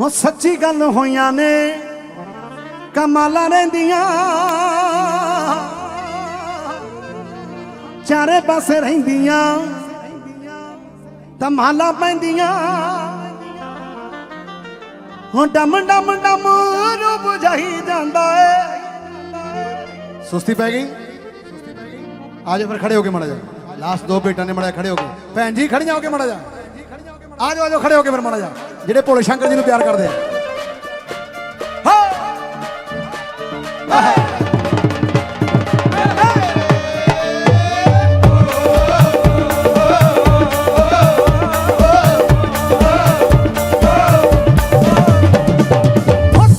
ਉਹ ਸੱਚੀ ਗੱਲ ਹੋਈਆਂ ਨੇ, ਕਮਾਲਾਂ ਰਹਿੰਦੀਆਂ। ਚਾਰੇ ਪਾਸੇ ਰਹਿੰਦੀਆਂ ਧਮਾਲਾਂ ਪੈਂਦੀਆਂ। ਹੁਣ ਡਮ ਡਮ ਡਮ ਰੂ ਬੁਝਾਈ ਜਾਂਦਾ ਏ। ਸੁਸਤੀ ਪੈ ਗਈ? ਆ ਫਿਰ ਖੜੇ ਹੋ ਕੇ ਮੜਾ ਜਾ ਲਾਸਟ ਦੋ ਬੇਟਾਂ ਨੇ ਮੜਾ ਖੜੇ ਹੋ ਕੇ। ਭੈਣ ਜੀ, ਖੜੀਆਂ ਹੋ ਕੇ ਮੜਾ ਜਾ ਆ ਜਾਓ ਆ ਜਾਓ, ਖੜੇ ਹੋ ਕੇ ਫਿਰ ਮੜਾ ਜਾ ਜਿਹੜੇ ਭੋਲੇ ਸ਼ੰਕਰ ਜੀ ਨੂੰ ਪਿਆਰ ਕਰਦੇ ਆ।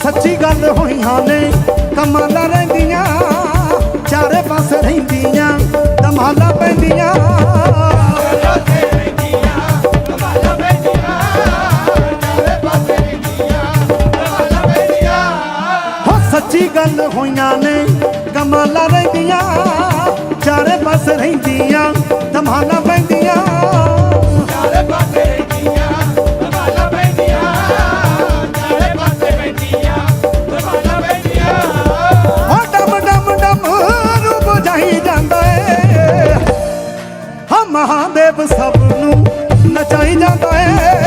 ਸੱਚੀ ਗੱਲ ਹੋਈਆਂ ਨੇ ਕਮਾਲਾਂ ਰਹਿੰਦੀਆਂ, ਚਾਰੇ ਪਾਸੇ ਰਹਿੰਦੀ ਸੱਚੀ ਗੱਲ ਹੋਈਆਂ ਨੇ ਕਮਾਲਾਂ ਰਹਿੰਦੀਆਂ ਚਾਰੇ ਪਾਸੇ ਰਹਿੰਦੀਆਂ ਧਮਾਲਾਂ ਪੈਂਦੀਆਂ। ਹੋ ਡਮ ਡਮ ਡਮ ਨੂੰ ਬੁਝਾਈ ਜਾਂਦਾ ਏ। ਹਾਂ ਮਹਾਦੇਵ ਸਭ ਨੂੰ ਨਚਾਈ ਜਾਂਦਾ ਏ।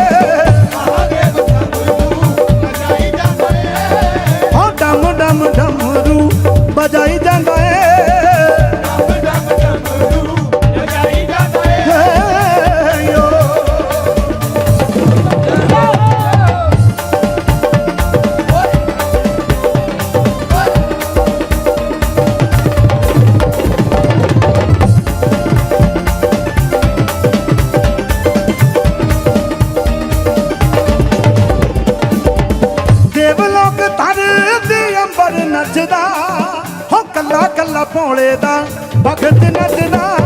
ਭੋਲੇ ਦਾ ਭਗਤ ਨੱਚਦਾ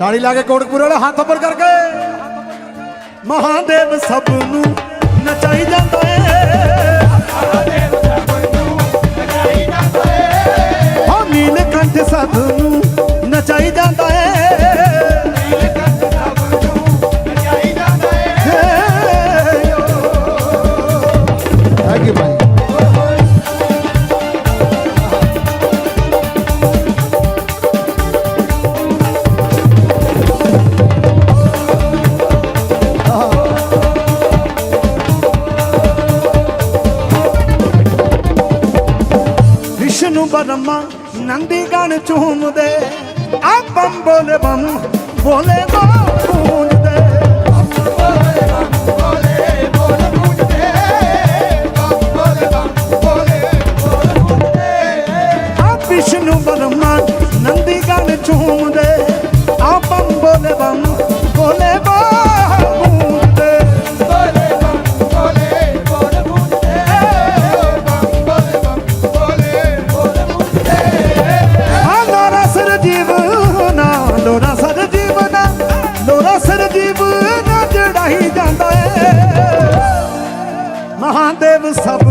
ਤਾੜੀ ਲਾ ਕੇ ਕੋਟਕਪੂਰ ਵਾਲਾ ਹੱਥ ਉੱਪਰ ਕਰਕੇ। ਮਹਾਦੇਵ ਸਭ ਨੂੰ ਨਚਾਈ ਜਾਂਦਾ ਏ। ਹੋ ਨੀਲਕੰਠ ਸਭ ਨੂੰ ਨਚਾਈ ਜਾਂਦਾ ਬਰਮਾ ਨੰਦੀ ਗਣ ਝੂਮਦੇ ਆ ਬੰਮ ਬੋਲੇ ਬੰਮ ਬੋਲੇ ਬੋ ਲੋਰਾ ਸਰ ਜੀਵਨਾ ਜੜਾਈ ਜਾਂਦਾ ਏ। ਮਹਾਦੇਵ ਸਭ